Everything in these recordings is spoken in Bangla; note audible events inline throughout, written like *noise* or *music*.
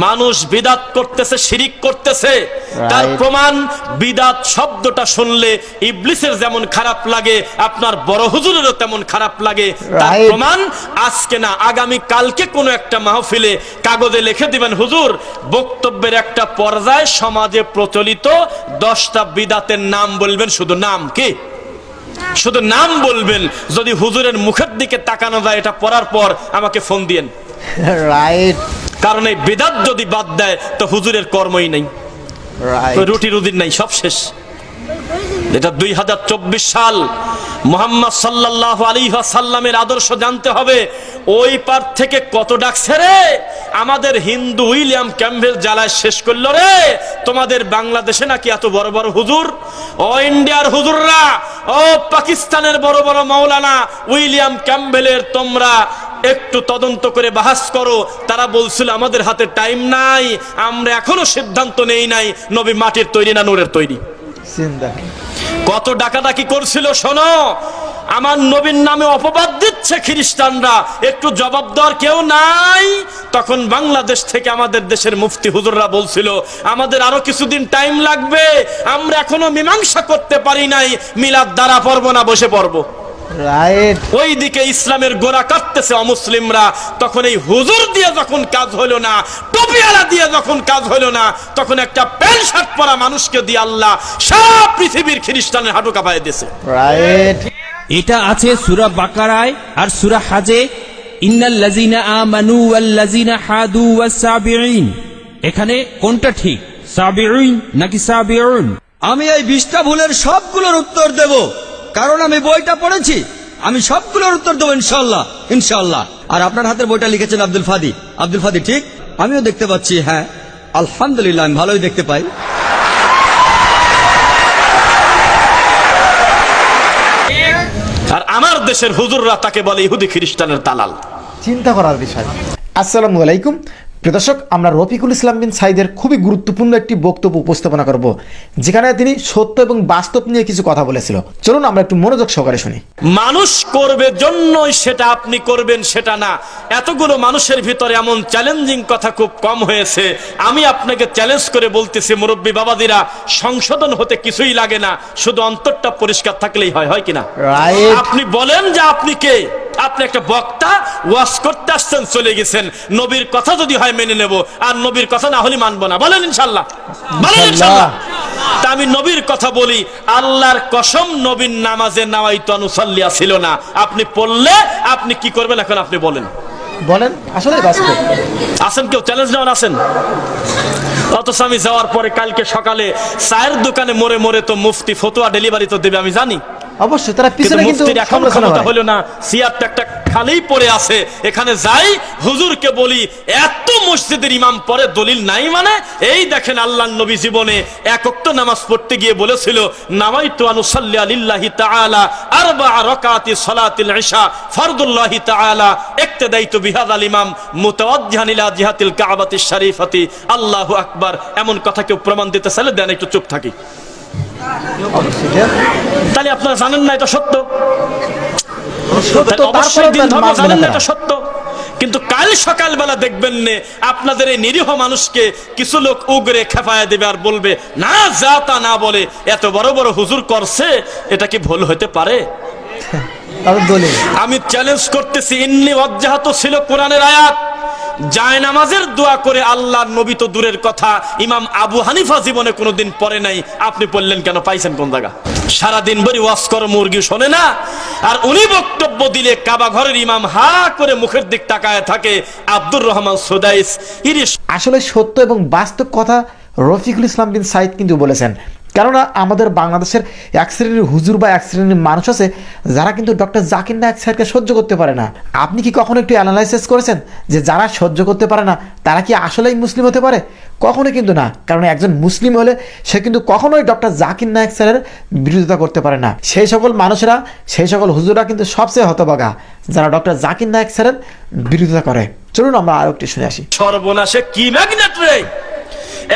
মানুষ বিদাত করতেছে শিরিক করতেছে। তার প্রমাণ বিদাত শব্দটা শুনলে ইবলিসের যেমন খারাপ লাগে আপনার বড় হুজুরেরও তেমন খারাপ লাগে। তার প্রমাণ আজকে না আগামী কালকে কোনো একটা মাহফিলে কাগজে লিখে দিবেন হুজুর বক্তব্যের একটা পর্যায়ে সমাজে প্রচলিত দশটা বিদাতের নাম বলবেন শুধু নাম কি? শুধু নাম বলবেন যদি হুজুরের মুখের দিকে তাকানো যায় এটা পড়ার পর আমাকে ফোন দিয়েন। *laughs* রাইট কারণ এই বিদাত যদি বাদ দেয় তো হুজুরের কর্মই নেই। রুটি রুদির নাই সব শেষ। এটা দুই হাজার চব্বিশ সাল মোহাম্মদ সাল্লাহ আলী সাল্লামের আদর্শ জানতে হবে ওই পার থেকে কত ডাকছে রে? আমাদের হিন্দু উইলিয়াম ক্যাম্পেল জ্বালায় শেষ করল রে। তোমাদের বাংলাদেশে নাকি এত বড় বড় হুজুর? ও ইন্ডিয়ার হুজুররা ও পাকিস্তানের বড় বড় মাওলানা উইলিয়াম ক্যাম্পবেলের তোমরা একটু তদন্ত করে বাহাস করো। তারা বলছিল আমাদের হাতে টাইম নাই আমরা এখনও সিদ্ধান্ত নেই নাই নবী মাটির তৈরি না নূরের তৈরি? কত ডাকাডাকি করছিল শোনো। আমার নবীর নামে অপবাদ দিচ্ছে খ্রিস্টানরা। একটু জবাব দেওয়ার কেউ নাই। তখন বাংলাদেশ থেকে আমাদের দেশের মুফতি হুজুররা বলছিল আমাদের আরও কিছুদিন টাইম লাগবে আমরা এখনও মীমাংসা করতে পারি নাই মিলাদ দ্বারা পড়ব না বসে পড়ব। রাইট ওইদিকে ইসলামের গোড়া কাটতেছে অমুসলিমরা। তখন এই হুজুর দিয়ে যখন কাজ হলো না টুপিয়ালা দিয়ে যখন কাজ হলো না তখন একটা প্যান্ট শার্ট পরা মানুষকে দিয়ে আল্লাহ সারা পৃথিবীর খ্রিস্টানের হাঁটু কাঁপায় দিয়েছে। রাইট এটা আছে সুরা বাকারায় আর সুরা হাজে। ইন্নাল লাজিনা আমানু ওয়াল হাদু ওয়াস সাবিঈন এখানে কোনটা ঠিক? সাবিঈন নাকি সাবিউন? আমি এই বিশটা ভুলের সবগুলোর উত্তর দেব। কারণ আমি বইটা পড়েছি। আমি সবগুলোর উত্তর দেবো ইনশাল্লাহ ইনশাল্লাহ আর আপনার হাতের বইটা লিখেছেন আব্দুল ফাদি। আব্দুল ফাদি ঠিক? আমিও দেখতে পাচ্ছি হ্যাঁ। আলহামদুলিল্লাহ আমি ভালোই দেখতে পাই। আর আমার দেশের হুজুররা তাকে বলে ইহুদি খ্রিস্টানের দালাল। চিন্তা করার বিষয়। আসসালামু আলাইকুম। প্রিয় দর্শক আমরা রফিকুল ইসলাম বিন সাইদের খুবই গুরুত্বপূর্ণ একটি বক্তব্য উপস্থাপনা করব যেখানে তিনি সত্য এবং বাস্তব নিয়ে কিছু কথা বলেছিল। চলুন আমরা একটু মনোযোগ সহকারে শুনি। মানুষ করবে জন্যই সেটা আপনি করবেন সেটা না। এতগুলো মানুষের ভিতরে এমন চ্যালেঞ্জিং কথা খুব কম হয়েছে। আমি আপনাকে চ্যালেঞ্জ করে বলতেছি মুরব্বী বাবাদিরা সংশোধন হতে কিছুই লাগে না। শুধু অন্তরটা পরিষ্কার থাকলেই হয় হয় কিনা? আপনি বলেন যে আপনি কে? আপনি একটা বক্তা ওয়াজ করতে আসছেন চলে গেছেন। নবীর কথা যদি হয় মেনে নেব আর নবীর কথা না হলে মানবো না। বলেন ইনশাল্লাহ বলেন ইনশাল্লাহ তা আমি নবীর কথা বলি আল্লাহর কসম নবীর নামাজে নামাই তো অনুসল্লিয়া ছিল না। আপনি পড়লে আপনি কি করবেন এখন আপনি বলেন। বলেন আসলে আছেন কেউ? চ্যালেঞ্জ নেওয়ার আছেন? অথচ আমি যাওয়ার পরে কালকে সকালে চায়ের দোকানে মরে মরে তো মুফতি ফতোয়া ডেলিভারি তো দেবে আমি জানি। অবশ্যই তারা পিছনে কিন্তু ক্ষমতা হলো না সিয়ারটা একটা খালি পড়ে আছে এখানে যাই হুজুরকে বলি এত মসজিদের ইমাম পরে দলিল নাই মানে এই দেখেন আল্লাহ নবী জীবনে একক্ত নামাজ পড়তে গিয়ে বলেছিল নামাই তো আনুসাল্লি আলিল্লাহি তাআলা আরবা রাকাতি সালাতিল ইশা ফরদুল্লাহি তাআলা ইক্তদাইতু বিহাদাল ইমাম মুতাওয়াজ্জিহান ইলা জিহাতিল কাবাতিশ শরীফাতি। আল্লাহু আকবার। এমন কথা কেউ প্রমাণ দিতে চাইলে দেন একটু চুপ থাকি। তাহলে আপনারা জানেন না এটা সত্য? সত্য অবশ্যই দিন ধর্ম জানেন না না এটা সত্য? কিন্তু কাল সকালবেলা দেখবেন নে আপনাদের এই নিরীহ মানুষকে কিছু লোক উগরে খেপায় দেবে আর বলবে না যা তা না বলে এত বড় বড় হুজুর করছে এটা কি ভুল হতে পারে? আমি চ্যালেঞ্জ করতেছি ইন্নি অজ্জাহাত ছিল কোরআনের আয়াত। যায় নামাজের দোয়া করে আল্লাহ নবী তো দূরের কথা। ইমাম আবু হানিফা জীবনে কোনোদিন পরে নাই। আপনি পড়লেন কেন? পাইছেন কোন জায়গা? সারাদিন ভরি ওয়াজ কর, মুরগি শোনে না। আর উনি বক্তব্য দিলে কাবা ঘরের ইমাম হা করে মুখের দিক তাকায় থাকে আব্দুর রহমান সুদাইস। আসলে সত্য এবং বাস্তব কথা রফিকুল ইসলাম বিন সাইদ কিন্তু বলেছেন। কেননা আমাদের বাংলাদেশের এক শ্রেণির হুজুর বা এক শ্রেণির মানুষ আছে, যারা কিন্তু ডক্টর জাকির নায়ক স্যারকে সহ্য করতে পারে না। আপনি কি কখনো একটু অ্যানালাইসিস করেছেন যে যারা সহ্য করতে পারে না, তারা কি আসলেই মুসলিম হতে পারে? কখনোই কিন্তু না, কারণ একজন মুসলিম হলে সে কিন্তু কখনোই ডক্টর জাকির নায়ক স্যারের বিরোধিতা করতে পারে না। সেই সকল মানুষেরা, সেই সকল হুজুরা কিন্তু সবচেয়ে হতবাগা যারা ডক্টর জাকির নায়ক স্যারের বিরোধিতা করে। চলুন আমরা আরও একটু শুনে আসি। সর্বনাশে কি ম্যাগনেট রে?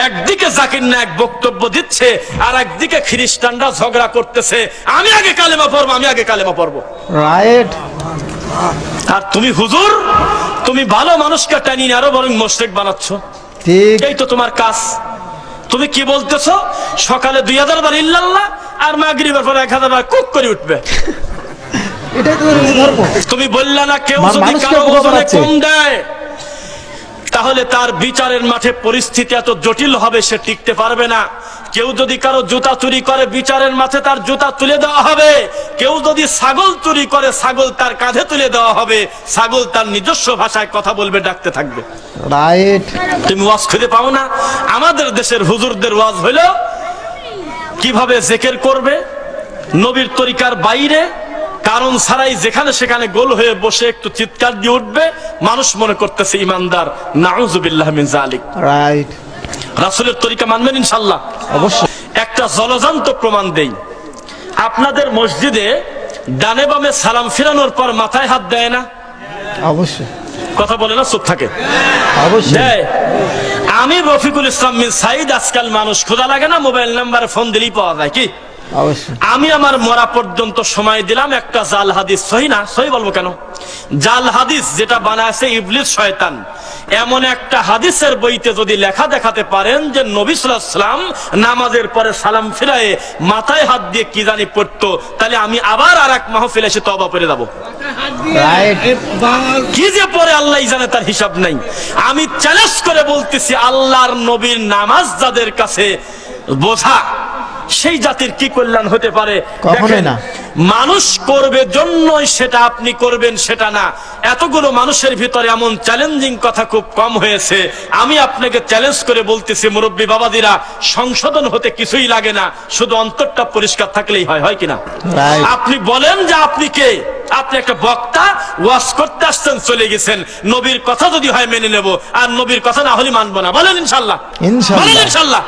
একদিকে জাকির নায়ক বক্তব্য দিচ্ছে আর একদিকে খ্রিস্টানরা ঝগড়া করতেছে। আমি আগে কালেমা পড়ব আমি আগে কালেমা পড়ব। রাইট। আর তুমি হুজুর তুমি ভালো মানুষকে টানিয়ে আরও বরং মোস্টেক বানাচ্ছ। এই তো তোমার কাজ। তুমি কি বলতেছো? সকালে দুই হাজার বার ইল্লাল্লাহ আর মাগরিবের পরে এক হাজার বার কুক করে উঠবে। এটাই তুমি বললে না কেউ যদি কারও কম দেয়। তাহলে তার বিচারের মাঠে পরিস্থিতি এত জটিল হবে সে টিকতে পারবে না। কেউ যদি কারও জুতা চুরি করে বিচারের মাঠে তার জুতা তুলে দেওয়া হবে। কেউ যদি ছাগল চুরি করে ছাগল তার কাঁধে তুলে দেওয়া হবে। ছাগল তার নিজস্ব ভাষায় কথা বলবে ডাকতে থাকবে। রাইট তুমি ওয়াজ খুঁজে পাও না? আমাদের দেশের হুজুরদের ওয়াজ হইল কীভাবে জেকের করবে? নবীর তরিকার বাইরে কারণ ছাড়াই যেখানে সেখানে গোল হয়ে বসে একটু চিৎকার দিয়ে উঠবে মানুষ মনে করতেছে ইমানদার নাউজুবিল্লাহ মিন জালিক রাইট রাসূলের তরিকা মানবেন ইনশাল্লাহ অবশ্যই। একটা জলজান্ত প্রমাণ দেই। আপনাদের মসজিদে ডানে বামে সালাম ফিরানোর পর মাথায় হাত দেয় না? অবশ্যই। কথা বলে না চুপ থাকে? অবশ্যই। আমি রফিকুল ইসলাম মিন সাইদ আজকাল মানুষ খোঁজা লাগে না মোবাইল নাম্বারে ফোন দিলেই পাওয়া যায় কি? আমি আমার মরা পর্যন্ত সময় দিলাম একটা জাল হাদিস সহি না? সহি বলব কেন? জাল হাদিস যেটা বানাইছে ইবলিস শয়তান এমন একটা হাদিসের বইতে যদি লেখা দেখাতে পারেন যে নবী সাল্লাম নামাজের পরে সালাম ফিরায়ে মাথায় হাত দিয়ে কি জানি পড়তো তাহলে আমি আবার আর এক মাহফিল এসে তবা করে যাব। কি যে পরে আল্লাহ জানে তার হিসাব নাই। আমি চ্যালেঞ্জ করে বলতেছি আল্লাহর নবীর নামাজ যাদের কাছে বোঝা সেই জাতির কি কল্যাণ হতে পারে? কখনোই না। মানুষ করবে জন্যই সেটা আপনি করবেন সেটা না। এতগুলো মানুষের ভিতরে এমন চ্যালেঞ্জিং কথা খুব কম হয়েছে। আমি আপনাকে চ্যালেঞ্জ করে বলতেছি মুরব্বী বাবাদিরা সংশোধন হতে কিছুই লাগে না। শুধু অন্তরটা পরিষ্কার থাকলেই হয় হয় কিনা? আপনি বলেন যে আপনি কে? আপনি একটা বক্তা ওয়াজ করতে আসছেন চলে গেছেন। নবীর কথা যদি হয় মেনে নেব আর নবীর কথা না হলে মানবো না। বলেন ইনশাল্লাহ। ইনশাল্লাহ।